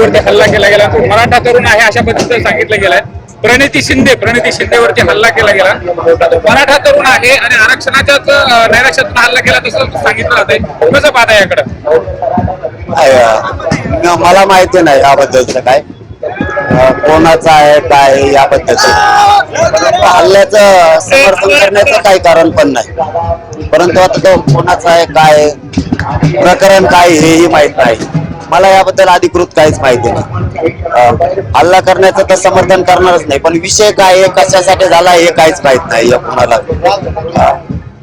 शिंदेवरती हल्ला केला गेला. तो मराठा तरुण आहे अशा पद्धतीने सांगितलं गेलंय. प्रणिती शिंदे प्रणिती शिंदेवरती हल्ला केला गेला. मराठा तरुण आहे आणि आरक्षणाच्याच नैराश्यातून हल्ला केला तसं सांगितलं जातंय. कसं पाहता याकडं? मला माहिती नाही याबद्दलचं काय. कोणाचं आहे काय आहे हल्ल्याचं समर्थन करण्याचं काही कारण पण नाही. परंतु आता तो कोणाचा आहे काय प्रकरण काय हेही माहीत नाही. मला याबद्दल अधिकृत काहीच माहिती नाही. हल्ला करण्याचं तर समर्थन करणारच नाही पण विषय काय कशासाठी झाला हे काहीच माहीत नाही या कोणाला.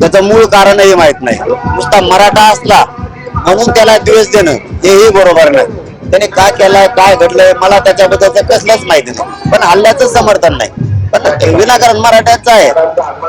त्याचं मूळ कारणही माहीत नाही. नुसता मराठा असला म्हणून त्याला द्वेष देणं हेही बरोबर नाही. त्याने काय केलंय काय घडलंय मला त्याच्याबद्दल कसलंच माहिती नाही. पण हल्ल्याचं समर्थन नाही. विनाकारण मराठ्याचं आहे.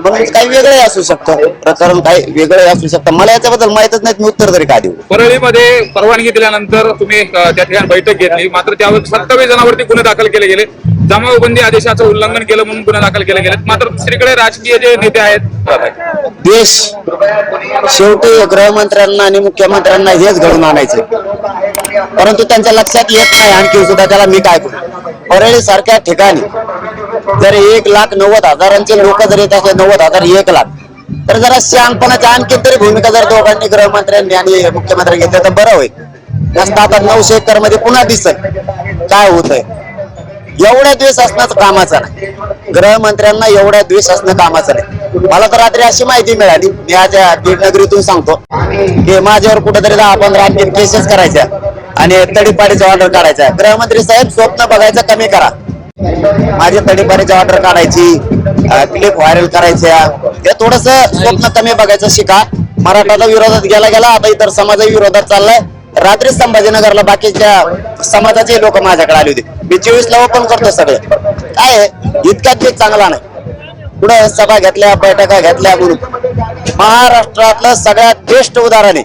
म्हणून काही वेगळे असू शकतं. प्रकरण काही वेगळे असू शकतं. मला याच्याबद्दल माहितच नाही मी उत्तर तरी काय देऊ? परळीमध्ये परवानगी दिल्यानंतर तुम्ही त्या ठिकाणी बैठक घेतली. मात्र त्यावर सत्तावीस जणांवरती गुन्हे दाखल केले गेले. जमावबंदी आदेशाचं उल्लंघन केलं म्हणून गुन्हे दाखल केले गेले मात्र दुसरीकडे राजकीय जे नेते आहेत देश शेवटी गृहमंत्र्यांना आणि मुख्यमंत्र्यांना हेच घडून आणायचं परंतु त्यांच्या लक्षात येत नाही आणखी सुद्धा त्याला मी काय करू? परळी सारख्या ठिकाणी जर एक लाख नव्वद हजारांचे लोक जर येत असले नव्वद हजार एक लाख तर जरा शहाणपणाची आणखी तरी भूमिका जर दोघांनी गृहमंत्र्यांनी आणि मुख्यमंत्री घेतल्या तर बरं होईल. जास्त आता नऊशे एकरमध्ये पुन्हा दिसत. काय होतंय? एवढा द्वेष असणं कामाचं नाही. गृहमंत्र्यांना एवढा द्वेष असणं कामाचं नाही. मला तर रात्री अशी माहिती मिळाली मी आज बीड नगरीतून सांगतो की माझ्यावर कुठेतरी दहा पंधरा आणखी केसेस करायच्या आणि तडीपाडीचा ऑर्डर काढायचा. गृहमंत्री साहेब स्वप्न बघायचं कमी करा. माझी तडीपाडीची ऑर्डर काढायची क्लिप व्हायरल करायच्या. हे थोडस स्वप्न कमी बघायचं शिका. मराठाला विरोधात गेला गेला आता इतर समाजाच्या विरोधात चाललाय. रात्री संभाजीनगरला बाकीच्या समाजाचे लोक माझ्याकडे आले होते. मी चोवीस ला ओपन करतो सगळे. काय आहे इतका ते चांगला नाही. पुढे सभा घेतल्या बैठका घेतल्या म्हणून. महाराष्ट्रातलं सगळ्यात बेस्ट उदाहरण आहे.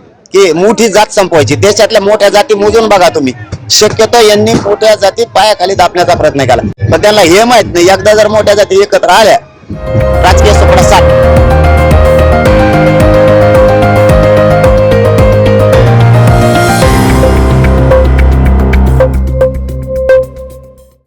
की मोठी जात संपवायची. देशातल्या मोठ्या जाती मोजून बघा तुम्ही. शक्यतो यांनी मोठ्या जाती पायाखाली दाबण्याचा प्रयत्न केला. पण त्यांना हे माहीत नाही. एकदा जर मोठ्या जाती एकत्र आल्या राजकीय सुपडा साथ